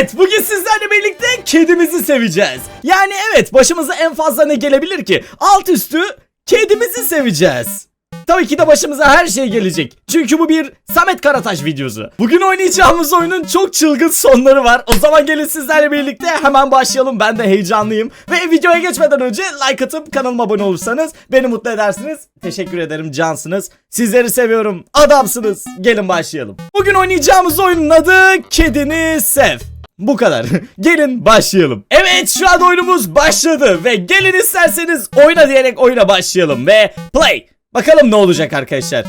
Evet bugün sizlerle birlikte kedimizi seveceğiz. Yani evet başımıza en fazla ne gelebilir ki? Alt üstü kedimizi seveceğiz. Tabii ki de başımıza her şey gelecek. Çünkü bu bir Samet Karataş videosu. Bugün oynayacağımız oyunun çok çılgın sonları var. O zaman gelin sizlerle birlikte hemen başlayalım. Ben de heyecanlıyım. Ve videoya geçmeden önce like atıp kanalıma abone olursanız beni mutlu edersiniz. Teşekkür ederim cansınız. Sizleri seviyorum. Adamsınız. Gelin başlayalım. Bugün oynayacağımız oyunun adı Kedini Sev. Bu kadar. gelin başlayalım. Evet şu an oyunumuz başladı ve gelin isterseniz oyna diyerek oyuna başlayalım ve play. Bakalım ne olacak arkadaşlar.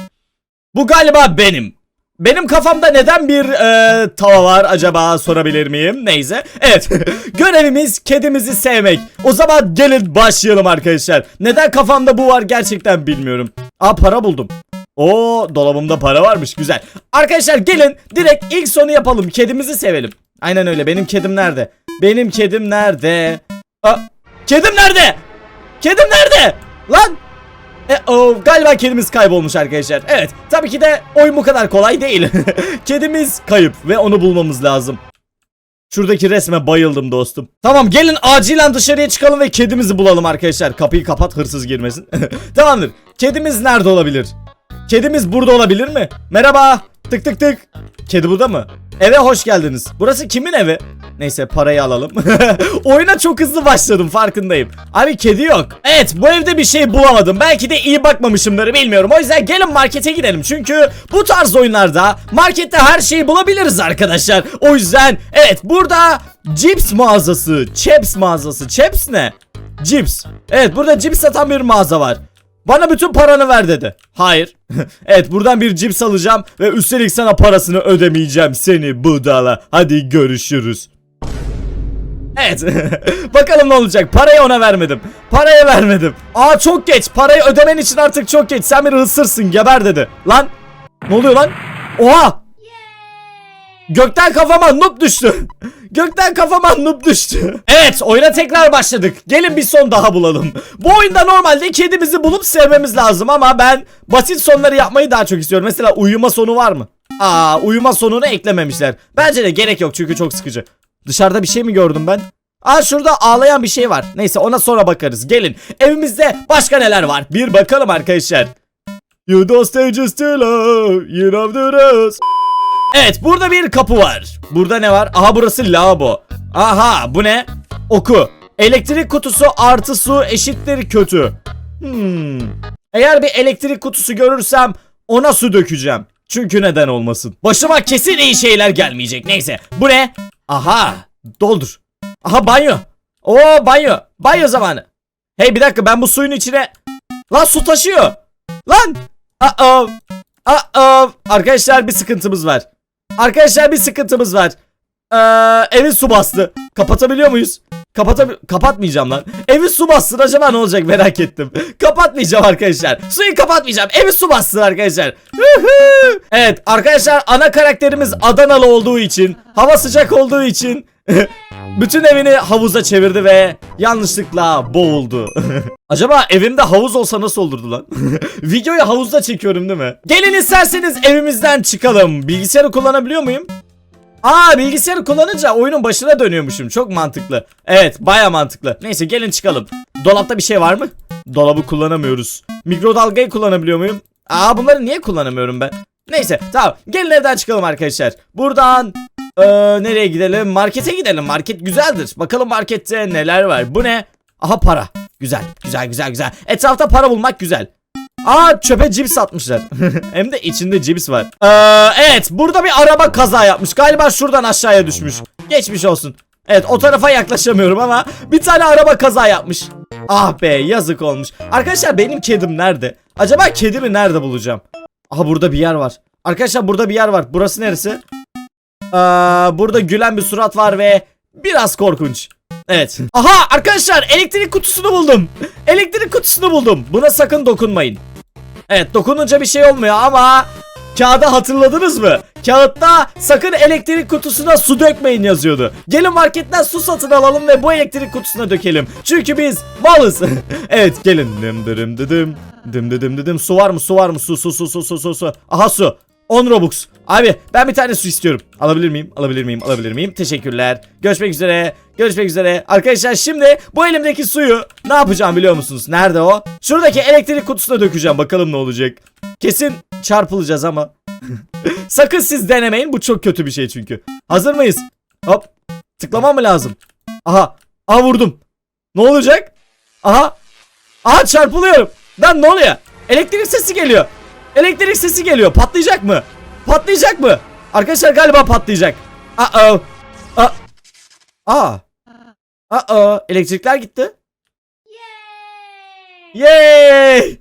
Bu galiba benim. Benim kafamda neden bir e, tava var acaba sorabilir miyim? Neyse. Evet. Görevimiz kedimizi sevmek. O zaman gelin başlayalım arkadaşlar. Neden kafamda bu var gerçekten bilmiyorum. Aa para buldum. Oo dolabımda para varmış güzel. Arkadaşlar gelin direkt ilk sonu yapalım. Kedimizi sevelim. Aynen öyle. Benim kedim nerede? Benim kedim nerede? Aa, kedim nerede? Kedim nerede? Lan e, o, galiba kedimiz kaybolmuş arkadaşlar. Evet tabii ki de oyun bu kadar kolay değil. kedimiz kayıp ve onu bulmamız lazım. Şuradaki resme bayıldım dostum. Tamam gelin acilen dışarıya çıkalım ve kedimizi bulalım arkadaşlar. Kapıyı kapat hırsız girmesin. Tamamdır. Kedimiz nerede olabilir? Kedimiz burada olabilir mi? Merhaba. Tık tık tık. Kedi burada mı? Eve hoş geldiniz. Burası kimin evi? Neyse parayı alalım. Oyuna çok hızlı başladım farkındayım. Abi kedi yok. Evet bu evde bir şey bulamadım. Belki de iyi bakmamışımdır bilmiyorum. O yüzden gelin markete gidelim. Çünkü bu tarz oyunlarda markette her şeyi bulabiliriz arkadaşlar. O yüzden evet burada cips mağazası, chips mağazası. Chips ne? Cips. Evet burada cips satan bir mağaza var. Bana bütün paranı ver dedi. Hayır. evet buradan bir cips alacağım ve üstelik sana parasını ödemeyeceğim seni budala. Hadi görüşürüz. Evet. Bakalım ne olacak. Parayı ona vermedim. Parayı vermedim. Aa çok geç. Parayı ödemen için artık çok geç. Sen bir hısırsın. Geber dedi. Lan. Ne oluyor lan? Oha. Gökten kafama noob düştü. Gökten kafama noob düştü. Evet oyuna tekrar başladık. Gelin bir son daha bulalım. Bu oyunda normalde kedimizi bulup sevmemiz lazım ama ben basit sonları yapmayı daha çok istiyorum. Mesela uyuma sonu var mı? Aa uyuma sonunu eklememişler. Bence de gerek yok çünkü çok sıkıcı. Dışarıda bir şey mi gördüm ben? Aa şurada ağlayan bir şey var. Neyse ona sonra bakarız. Gelin. Evimizde başka neler var? Bir bakalım arkadaşlar. You don't stay just to love. You love the rest. Evet burada bir kapı var. Burada ne var? Aha burası lavabo. Aha bu ne? Oku. Elektrik kutusu artı su eşittir kötü. Hmm. Eğer bir elektrik kutusu görürsem ona su dökeceğim. Çünkü neden olmasın? Başıma kesin iyi şeyler gelmeyecek. Neyse. Bu ne? Aha. Doldur. Aha banyo. Oo banyo. Banyo zamanı. Hey bir dakika ben bu suyun içine... Lan su taşıyor. Lan. Aa. Aa. Arkadaşlar bir sıkıntımız var. Arkadaşlar bir sıkıntımız var. Ee, evi su bastı. Kapatabiliyor muyuz? Kapatabil kapatmayacağım lan. Evi su bastı acaba ne olacak merak ettim. Kapatmayacağım arkadaşlar. Suyu kapatmayacağım. Evi su bastı arkadaşlar. Evet arkadaşlar ana karakterimiz Adanalı olduğu için, hava sıcak olduğu için bütün evini havuza çevirdi ve yanlışlıkla boğuldu. Acaba evimde havuz olsa nasıl olurdu lan? Videoyu havuzda çekiyorum değil mi? Gelin isterseniz evimizden çıkalım. Bilgisayarı kullanabiliyor muyum? Aa bilgisayarı kullanınca oyunun başına dönüyormuşum. Çok mantıklı. Evet baya mantıklı. Neyse gelin çıkalım. Dolapta bir şey var mı? Dolabı kullanamıyoruz. Mikrodalgayı kullanabiliyor muyum? Aa bunları niye kullanamıyorum ben? Neyse tamam gelin evden çıkalım arkadaşlar. Buradan ee, nereye gidelim? Markete gidelim. Market güzeldir. Bakalım markette neler var. Bu ne? Aha para. Güzel güzel güzel güzel. Etrafta para bulmak güzel. Aa çöpe cips atmışlar. Hem de içinde cips var. Ee, evet burada bir araba kaza yapmış. Galiba şuradan aşağıya düşmüş. Geçmiş olsun. Evet o tarafa yaklaşamıyorum ama bir tane araba kaza yapmış. Ah be yazık olmuş. Arkadaşlar benim kedim nerede? Acaba kedimi nerede bulacağım? Aha burada bir yer var. Arkadaşlar burada bir yer var. Burası neresi? Ee, burada gülen bir surat var ve biraz korkunç. Evet. Aha arkadaşlar elektrik kutusunu buldum. Elektrik kutusunu buldum. Buna sakın dokunmayın. Evet dokununca bir şey olmuyor ama kağıdı hatırladınız mı? Kağıtta sakın elektrik kutusuna su dökmeyin yazıyordu. Gelin marketten su satın alalım ve bu elektrik kutusuna dökelim. Çünkü biz malız. evet gelin. Dım dım dım dım dım dım dım su var mı su var mı su su su su su su. Aha su. 10 Robux. Abi ben bir tane su istiyorum. Alabilir miyim? Alabilir miyim? Alabilir miyim? Teşekkürler. Görüşmek üzere. Görüşmek üzere. Arkadaşlar şimdi bu elimdeki suyu ne yapacağım biliyor musunuz? Nerede o? Şuradaki elektrik kutusuna dökeceğim. Bakalım ne olacak. Kesin çarpılacağız ama. Sakın siz denemeyin. Bu çok kötü bir şey çünkü. Hazır mıyız? Hop. Tıklamam mı lazım? Aha. Aha vurdum. Ne olacak? Aha. Aha çarpılıyorum. Lan ne oluyor? Elektrik sesi geliyor. Elektrik sesi geliyor. Patlayacak mı? Patlayacak mı? Arkadaşlar galiba patlayacak. Aa. Aa. Aa. Aa. Elektrikler gitti. Yay!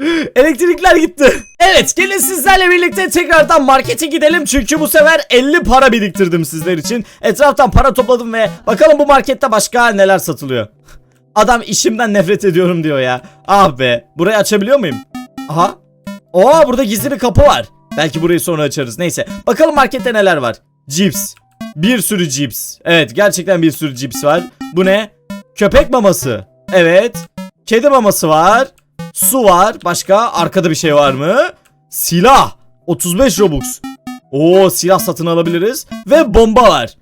Elektrikler gitti. Evet gelin sizlerle birlikte tekrardan markete gidelim çünkü bu sefer 50 para biriktirdim sizler için. Etraftan para topladım ve bakalım bu markette başka neler satılıyor. Adam işimden nefret ediyorum diyor ya. Ah be. Burayı açabiliyor muyum? Aha. Oo burada gizli bir kapı var. Belki burayı sonra açarız. Neyse. Bakalım markette neler var. Cips. Bir sürü cips. Evet gerçekten bir sürü cips var. Bu ne? Köpek maması. Evet. Kedi maması var. Su var. Başka arkada bir şey var mı? Silah. 35 Robux. Oo silah satın alabiliriz. Ve bomba var.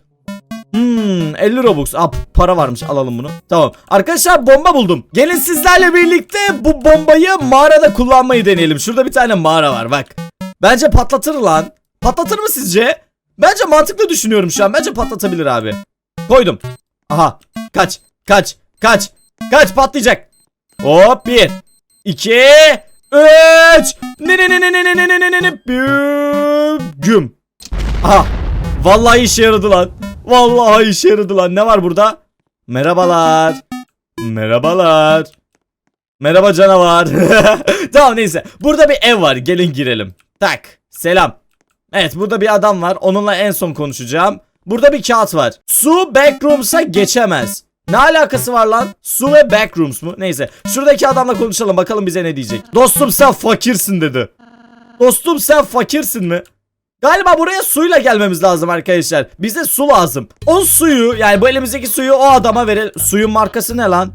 Hmm 50 Robux. Aa, para varmış alalım bunu. Tamam. Arkadaşlar bomba buldum. Gelin sizlerle birlikte bu bombayı mağarada kullanmayı deneyelim. Şurada bir tane mağara var bak. Bence patlatır lan. Patlatır mı sizce? Bence mantıklı düşünüyorum şu an. Bence patlatabilir abi. Koydum. Aha. Kaç. Kaç. Kaç. Kaç patlayacak. Hop bir. iki, Üç. Ne ne ne ne ne ne ne ne ne ne ne Güm. Aha. Vallahi işe yaradı lan. Vallahi işe yaradı lan. Ne var burada? Merhabalar. Merhabalar. Merhaba canavar. tamam neyse. Burada bir ev var. Gelin girelim. Tak. Selam. Evet burada bir adam var. Onunla en son konuşacağım. Burada bir kağıt var. Su backrooms'a geçemez. Ne alakası var lan? Su ve backrooms mu? Neyse. Şuradaki adamla konuşalım. Bakalım bize ne diyecek. Dostum sen fakirsin dedi. Dostum sen fakirsin mi? Galiba buraya suyla gelmemiz lazım arkadaşlar. Bize su lazım. O suyu yani bu elimizdeki suyu o adama verelim. Suyun markası ne lan?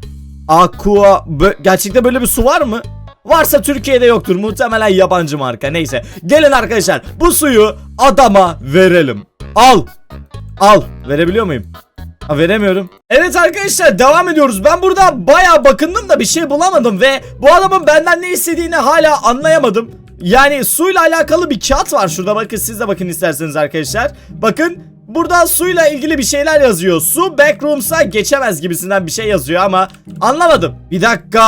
Aqua. Bö- Gerçekte böyle bir su var mı? Varsa Türkiye'de yoktur. Muhtemelen yabancı marka. Neyse. Gelin arkadaşlar. Bu suyu adama verelim. Al. Al. Verebiliyor muyum? Ha, veremiyorum. Evet arkadaşlar devam ediyoruz. Ben burada bayağı bakındım da bir şey bulamadım ve bu adamın benden ne istediğini hala anlayamadım. Yani suyla alakalı bir kağıt var şurada bakın siz de bakın isterseniz arkadaşlar. Bakın burada suyla ilgili bir şeyler yazıyor. Su backrooms'a geçemez gibisinden bir şey yazıyor ama anlamadım. Bir dakika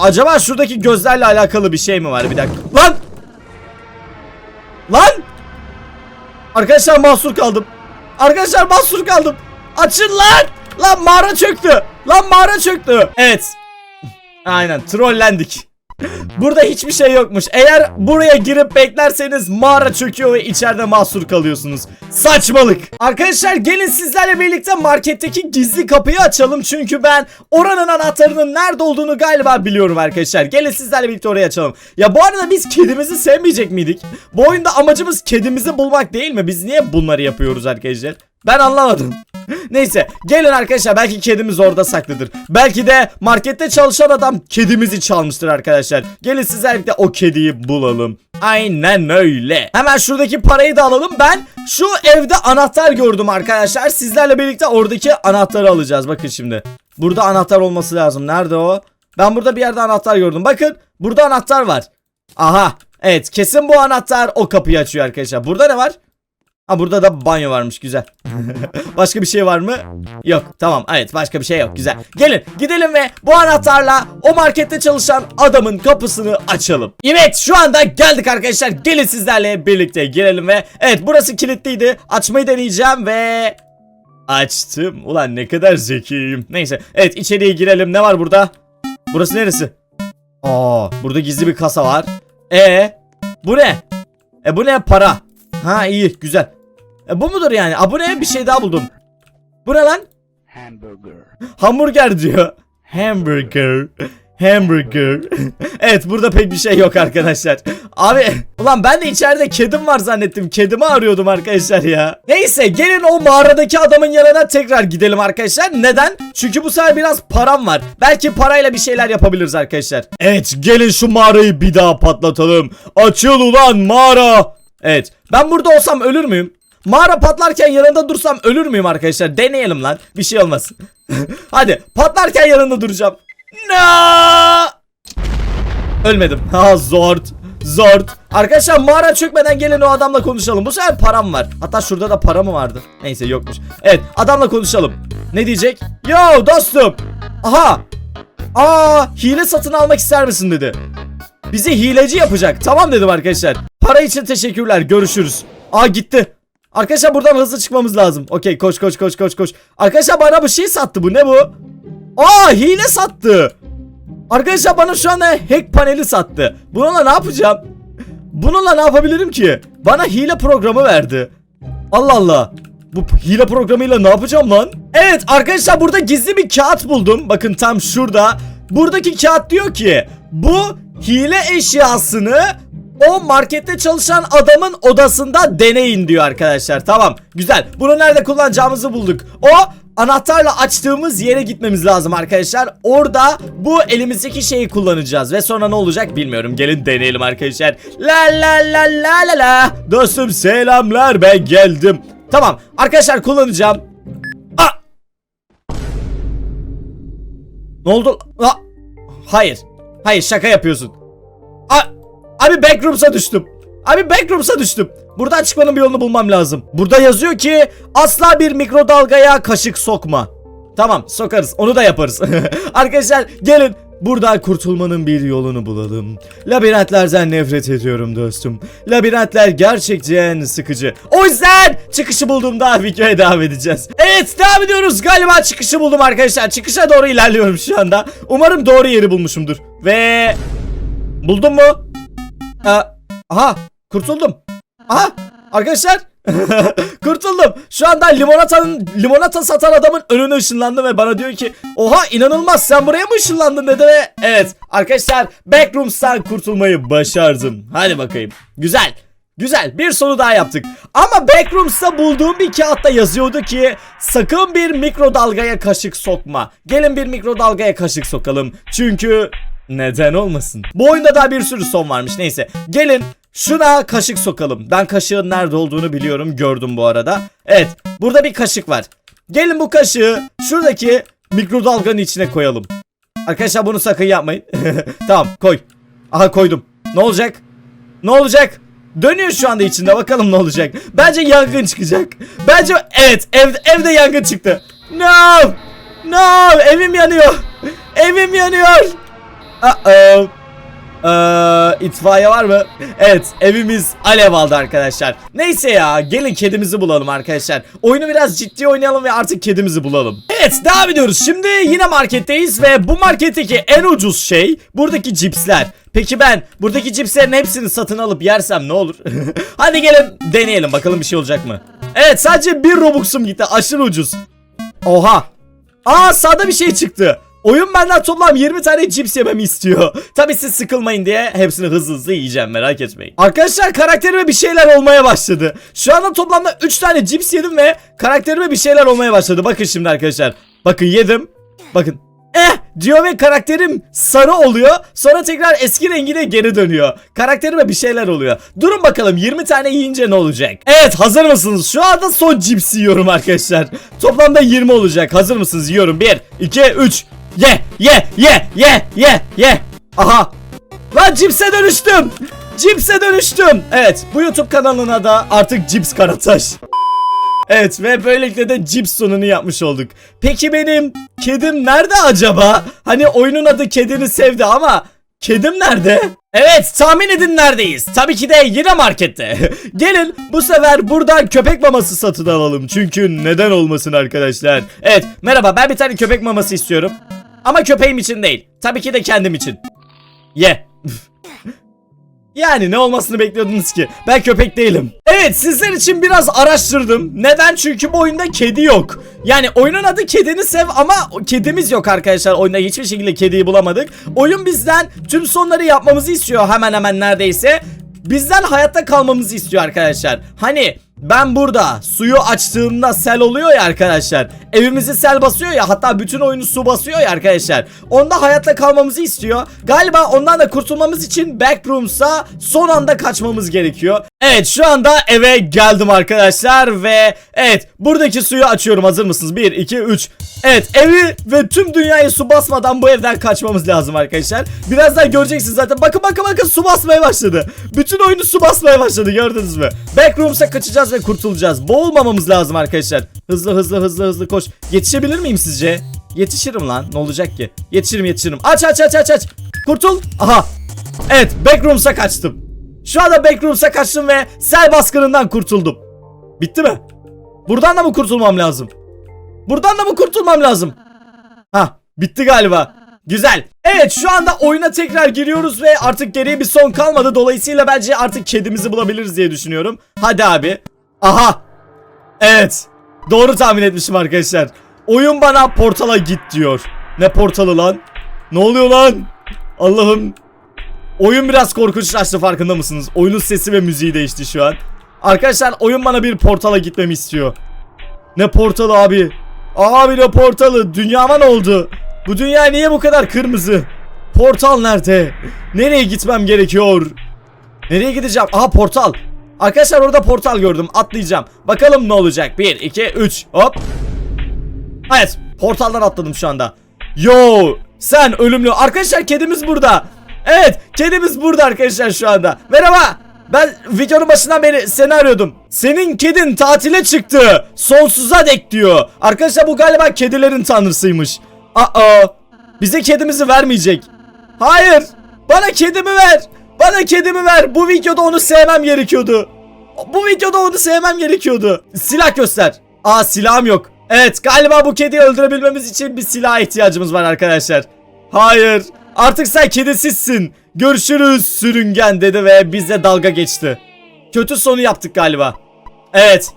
acaba şuradaki gözlerle alakalı bir şey mi var bir dakika. Lan! Lan! Arkadaşlar mahsur kaldım. Arkadaşlar mahsur kaldım. Açın lan! Lan mağara çöktü. Lan mağara çöktü. Evet. Aynen trollendik. Burada hiçbir şey yokmuş. Eğer buraya girip beklerseniz mağara çöküyor ve içeride mahsur kalıyorsunuz. Saçmalık. Arkadaşlar gelin sizlerle birlikte marketteki gizli kapıyı açalım. Çünkü ben oranın anahtarının nerede olduğunu galiba biliyorum arkadaşlar. Gelin sizlerle birlikte oraya açalım. Ya bu arada biz kedimizi sevmeyecek miydik? Bu oyunda amacımız kedimizi bulmak değil mi? Biz niye bunları yapıyoruz arkadaşlar? Ben anlamadım. Neyse gelin arkadaşlar belki kedimiz orada saklıdır. Belki de markette çalışan adam kedimizi çalmıştır arkadaşlar. Gelin sizlerle o kediyi bulalım. Aynen öyle. Hemen şuradaki parayı da alalım. Ben şu evde anahtar gördüm arkadaşlar. Sizlerle birlikte oradaki anahtarı alacağız. Bakın şimdi. Burada anahtar olması lazım. Nerede o? Ben burada bir yerde anahtar gördüm. Bakın burada anahtar var. Aha. Evet kesin bu anahtar o kapıyı açıyor arkadaşlar. Burada ne var? Ha burada da banyo varmış güzel. başka bir şey var mı? Yok tamam evet başka bir şey yok güzel. Gelin gidelim ve bu anahtarla o markette çalışan adamın kapısını açalım. Evet şu anda geldik arkadaşlar. Gelin sizlerle birlikte girelim ve evet burası kilitliydi. Açmayı deneyeceğim ve açtım. Ulan ne kadar zekiyim. Neyse evet içeriye girelim. Ne var burada? Burası neresi? Aa burada gizli bir kasa var. E bu ne? E bu ne para? Ha iyi güzel. E, bu mudur yani? A, bu ne? Bir şey daha buldum. Bu ne lan? hamburger. Hamburger diyor. Hamburger. Hamburger. evet burada pek bir şey yok arkadaşlar. Abi ulan ben de içeride kedim var zannettim. Kedimi arıyordum arkadaşlar ya. Neyse gelin o mağaradaki adamın yanına tekrar gidelim arkadaşlar. Neden? Çünkü bu sefer biraz param var. Belki parayla bir şeyler yapabiliriz arkadaşlar. Evet gelin şu mağarayı bir daha patlatalım. Açıl ulan mağara. Evet. Ben burada olsam ölür müyüm? Mağara patlarken yanında dursam ölür müyüm arkadaşlar? Deneyelim lan. Bir şey olmaz. Hadi patlarken yanında duracağım. No! Ölmedim. Ha zord. Zord. Arkadaşlar mağara çökmeden gelin o adamla konuşalım. Bu sefer param var. Hatta şurada da para mı vardı? Neyse yokmuş. Evet adamla konuşalım. Ne diyecek? Yo dostum. Aha. Aa hile satın almak ister misin dedi. Bizi hileci yapacak. Tamam dedim arkadaşlar. Para için teşekkürler. Görüşürüz. Aa gitti. Arkadaşlar buradan hızlı çıkmamız lazım. Okey koş koş koş koş koş. Arkadaşlar bana bir şey sattı bu. Ne bu? Aa hile sattı. Arkadaşlar bana şu anda hack paneli sattı. Bununla ne yapacağım? Bununla ne yapabilirim ki? Bana hile programı verdi. Allah Allah. Bu hile programıyla ne yapacağım lan? Evet arkadaşlar burada gizli bir kağıt buldum. Bakın tam şurada. Buradaki kağıt diyor ki bu hile eşyasını o markette çalışan adamın odasında deneyin diyor arkadaşlar. Tamam güzel. Bunu nerede kullanacağımızı bulduk. O anahtarla açtığımız yere gitmemiz lazım arkadaşlar. Orada bu elimizdeki şeyi kullanacağız. Ve sonra ne olacak bilmiyorum. Gelin deneyelim arkadaşlar. La la la la la la. Dostum selamlar ben geldim. Tamam arkadaşlar kullanacağım. Aa! Ne oldu? Aa! Hayır. Hayır şaka yapıyorsun. A Abi backrooms'a düştüm. Abi backrooms'a düştüm. Buradan çıkmanın bir yolunu bulmam lazım. Burada yazıyor ki asla bir mikrodalgaya kaşık sokma. Tamam sokarız onu da yaparız. Arkadaşlar gelin buradan kurtulmanın bir yolunu bulalım. Labirentlerden nefret ediyorum dostum. Labirentler gerçekten sıkıcı. O yüzden çıkışı bulduğumda videoya devam edeceğiz. Evet devam ediyoruz. Galiba çıkışı buldum arkadaşlar. Çıkışa doğru ilerliyorum şu anda. Umarım doğru yeri bulmuşumdur. Ve... Buldum mu? Ee, aha kurtuldum. Aha arkadaşlar kurtuldum. Şu anda limonatanın limonata satan adamın önüne ışınlandım ve bana diyor ki oha inanılmaz sen buraya mı ışınlandın dedi ve evet arkadaşlar Backrooms'tan kurtulmayı başardım. Hadi bakayım. Güzel. Güzel bir soru daha yaptık. Ama Backrooms'ta bulduğum bir kağıtta yazıyordu ki sakın bir mikrodalgaya kaşık sokma. Gelin bir mikrodalgaya kaşık sokalım. Çünkü neden olmasın? Bu oyunda daha bir sürü son varmış neyse. Gelin şuna kaşık sokalım. Ben kaşığın nerede olduğunu biliyorum gördüm bu arada. Evet burada bir kaşık var. Gelin bu kaşığı şuradaki mikrodalganın içine koyalım. Arkadaşlar bunu sakın yapmayın. tamam koy. Aha koydum. Ne olacak? Ne olacak? Dönüyor şu anda içinde bakalım ne olacak. Bence yangın çıkacak. Bence evet ev, evde yangın çıktı. No! No! Evim yanıyor. Evim yanıyor. Uh-oh. Ee, itfaiye var mı? Evet evimiz alev aldı arkadaşlar. Neyse ya gelin kedimizi bulalım arkadaşlar. Oyunu biraz ciddi oynayalım ve artık kedimizi bulalım. Evet devam ediyoruz. Şimdi yine marketteyiz ve bu marketteki en ucuz şey buradaki cipsler. Peki ben buradaki cipslerin hepsini satın alıp yersem ne olur? Hadi gelin deneyelim bakalım bir şey olacak mı? Evet sadece bir robuxum gitti aşırı ucuz. Oha. Aa sağda bir şey çıktı. Oyun benden toplam 20 tane cips yememi istiyor. Tabi siz sıkılmayın diye hepsini hızlı hızlı yiyeceğim merak etmeyin. Arkadaşlar karakterime bir şeyler olmaya başladı. Şu anda toplamda 3 tane cips yedim ve karakterime bir şeyler olmaya başladı. Bakın şimdi arkadaşlar. Bakın yedim. Bakın. Eh diyor ve karakterim sarı oluyor. Sonra tekrar eski rengine geri dönüyor. Karakterime bir şeyler oluyor. Durun bakalım 20 tane yiyince ne olacak? Evet hazır mısınız? Şu anda son cips yiyorum arkadaşlar. Toplamda 20 olacak. Hazır mısınız? Yiyorum. 1, 2, 3. Ye ye ye ye ye ye. Aha. Lan cipse dönüştüm. Cipse dönüştüm. Evet bu YouTube kanalına da artık Cips Karataş. Evet ve böylelikle de cips sonunu yapmış olduk. Peki benim kedim nerede acaba? Hani oyunun adı kedini sevdi ama kedim nerede? Evet tahmin edin neredeyiz? Tabii ki de yine markette. Gelin bu sefer buradan köpek maması satın alalım. Çünkü neden olmasın arkadaşlar. Evet merhaba ben bir tane köpek maması istiyorum. Ama köpeğim için değil. Tabii ki de kendim için. Ye. Yani ne olmasını bekliyordunuz ki? Ben köpek değilim. Evet sizler için biraz araştırdım. Neden? Çünkü bu oyunda kedi yok. Yani oyunun adı Kedini Sev ama kedimiz yok arkadaşlar. Oyunda hiçbir şekilde kediyi bulamadık. Oyun bizden tüm sonları yapmamızı istiyor hemen hemen neredeyse. Bizden hayatta kalmamızı istiyor arkadaşlar. Hani ben burada suyu açtığımda sel oluyor ya arkadaşlar. Evimizi sel basıyor ya hatta bütün oyunu su basıyor ya arkadaşlar. Onda hayatta kalmamızı istiyor. Galiba ondan da kurtulmamız için Backrooms'a son anda kaçmamız gerekiyor. Evet şu anda eve geldim arkadaşlar ve evet buradaki suyu açıyorum. Hazır mısınız? 1, 2, 3 Evet evi ve tüm dünyayı su basmadan bu evden kaçmamız lazım arkadaşlar. Birazdan göreceksiniz zaten. Bakın bakın bakın su basmaya başladı. Bütün oyunu su basmaya başladı gördünüz mü? Backrooms'a kaçacağız ve kurtulacağız. Boğulmamamız lazım arkadaşlar. Hızlı hızlı hızlı hızlı koş. Yetişebilir miyim sizce? Yetişirim lan ne olacak ki? Yetişirim yetişirim. Aç aç aç aç aç. Kurtul. Aha. Evet Backrooms'a kaçtım şu anda Backrooms'a kaçtım ve sel baskınından kurtuldum. Bitti mi? Buradan da mı kurtulmam lazım? Buradan da mı kurtulmam lazım? Ha, bitti galiba. Güzel. Evet şu anda oyuna tekrar giriyoruz ve artık geriye bir son kalmadı. Dolayısıyla bence artık kedimizi bulabiliriz diye düşünüyorum. Hadi abi. Aha. Evet. Doğru tahmin etmişim arkadaşlar. Oyun bana portala git diyor. Ne portalı lan? Ne oluyor lan? Allah'ım Oyun biraz korkunçlaştı farkında mısınız? Oyunun sesi ve müziği değişti şu an. Arkadaşlar oyun bana bir portala gitmemi istiyor. Ne portalı abi? Abi ne portalı? Dünyama ne oldu? Bu dünya niye bu kadar kırmızı? Portal nerede? Nereye gitmem gerekiyor? Nereye gideceğim? Aha portal. Arkadaşlar orada portal gördüm. Atlayacağım. Bakalım ne olacak? 1, 2, 3. Hop. Evet. Portaldan atladım şu anda. Yo. Sen ölümlü. Arkadaşlar kedimiz burada. Evet kedimiz burada arkadaşlar şu anda. Merhaba. Ben videonun başından beri seni arıyordum. Senin kedin tatile çıktı. Sonsuza dek diyor. Arkadaşlar bu galiba kedilerin tanrısıymış. Aa. Bize kedimizi vermeyecek. Hayır. Bana kedimi ver. Bana kedimi ver. Bu videoda onu sevmem gerekiyordu. Bu videoda onu sevmem gerekiyordu. Silah göster. Aa silahım yok. Evet galiba bu kediyi öldürebilmemiz için bir silah ihtiyacımız var arkadaşlar. Hayır. Artık sen kedisizsin. Görüşürüz sürüngen dedi ve bize dalga geçti. Kötü sonu yaptık galiba. Evet.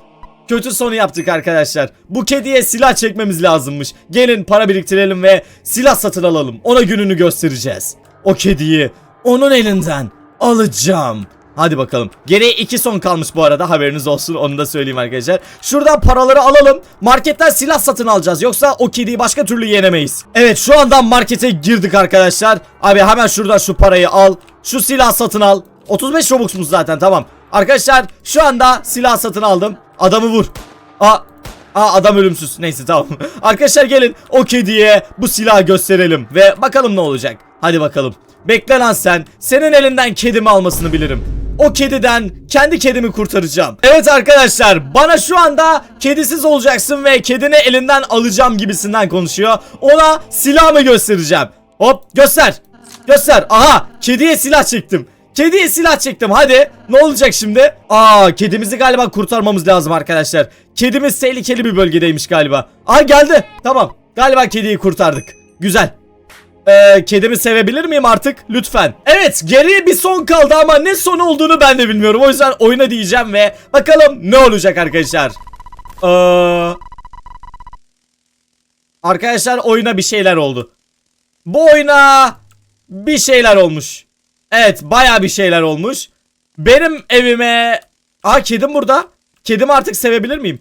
Kötü sonu yaptık arkadaşlar. Bu kediye silah çekmemiz lazımmış. Gelin para biriktirelim ve silah satın alalım. Ona gününü göstereceğiz. O kediyi onun elinden alacağım. Hadi bakalım. Geriye iki son kalmış bu arada haberiniz olsun onu da söyleyeyim arkadaşlar. Şuradan paraları alalım. Marketten silah satın alacağız. Yoksa o kediyi başka türlü yenemeyiz. Evet şu anda markete girdik arkadaşlar. Abi hemen şuradan şu parayı al. Şu silah satın al. 35 Robux'umuz zaten tamam. Arkadaşlar şu anda silah satın aldım. Adamı vur. Aa, aa adam ölümsüz. Neyse tamam. Arkadaşlar gelin o kediye bu silahı gösterelim. Ve bakalım ne olacak. Hadi bakalım. Bekle lan sen. Senin elinden kedimi almasını bilirim. O kediden kendi kedimi kurtaracağım. Evet arkadaşlar bana şu anda kedisiz olacaksın ve kedini elinden alacağım gibisinden konuşuyor. Ona silahımı göstereceğim. Hop göster. Göster. Aha kediye silah çektim. Kediye silah çektim hadi. Ne olacak şimdi? Aa kedimizi galiba kurtarmamız lazım arkadaşlar. Kedimiz tehlikeli bir bölgedeymiş galiba. Aa geldi. Tamam. Galiba kediyi kurtardık. Güzel. Ee, kedimi sevebilir miyim artık? Lütfen. Evet geriye bir son kaldı ama ne son olduğunu ben de bilmiyorum. O yüzden oyuna diyeceğim ve bakalım ne olacak arkadaşlar. Ee, arkadaşlar oyuna bir şeyler oldu. Bu oyuna bir şeyler olmuş. Evet baya bir şeyler olmuş. Benim evime... Aa kedim burada. Kedimi artık sevebilir miyim?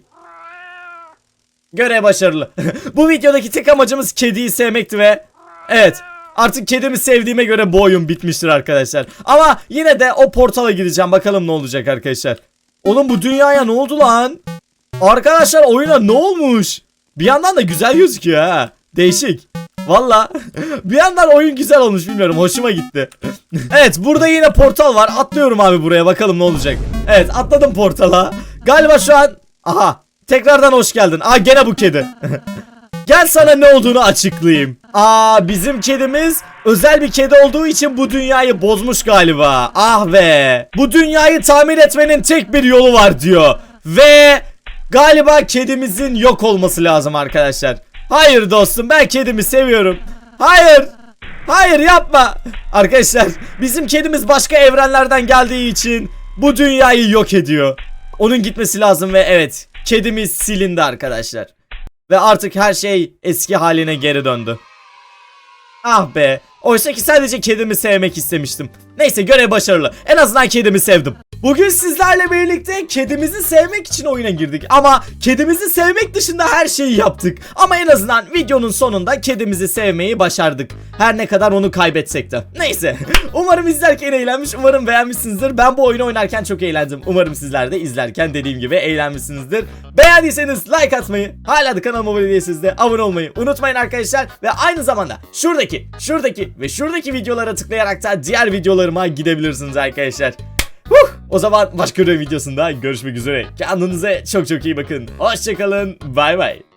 Görev başarılı. Bu videodaki tek amacımız kediyi sevmekti ve evet artık kedimi sevdiğime göre bu bitmiştir arkadaşlar. Ama yine de o portala gideceğim bakalım ne olacak arkadaşlar. Oğlum bu dünyaya ne oldu lan? Arkadaşlar oyuna ne olmuş? Bir yandan da güzel gözüküyor ha. Değişik. Valla bir yandan oyun güzel olmuş bilmiyorum hoşuma gitti. evet burada yine portal var atlıyorum abi buraya bakalım ne olacak. Evet atladım portala. Galiba şu an aha tekrardan hoş geldin. Aa gene bu kedi. Gel sana ne olduğunu açıklayayım. Aa bizim kedimiz özel bir kedi olduğu için bu dünyayı bozmuş galiba. Ah be. Bu dünyayı tamir etmenin tek bir yolu var diyor. Ve galiba kedimizin yok olması lazım arkadaşlar. Hayır dostum ben kedimi seviyorum. Hayır. Hayır yapma. Arkadaşlar bizim kedimiz başka evrenlerden geldiği için bu dünyayı yok ediyor. Onun gitmesi lazım ve evet kedimiz silindi arkadaşlar. Ve artık her şey eski haline geri döndü. Ah be. Oysa ki sadece kedimi sevmek istemiştim. Neyse görev başarılı. En azından kedimi sevdim. Bugün sizlerle birlikte kedimizi sevmek için oyuna girdik. Ama kedimizi sevmek dışında her şeyi yaptık. Ama en azından videonun sonunda kedimizi sevmeyi başardık. Her ne kadar onu kaybetsek de. Neyse. Umarım izlerken eğlenmiş. Umarım beğenmişsinizdir. Ben bu oyunu oynarken çok eğlendim. Umarım sizler de izlerken dediğim gibi eğlenmişsinizdir. Beğendiyseniz like atmayı, hala da kanalıma abone değilseniz de abone olmayı unutmayın arkadaşlar. Ve aynı zamanda şuradaki, şuradaki ve şuradaki videolara tıklayarak da diğer videolarıma gidebilirsiniz arkadaşlar. Huh! O zaman başka bir videosunda görüşmek üzere. Kendinize çok çok iyi bakın. Hoşçakalın. Bay bay.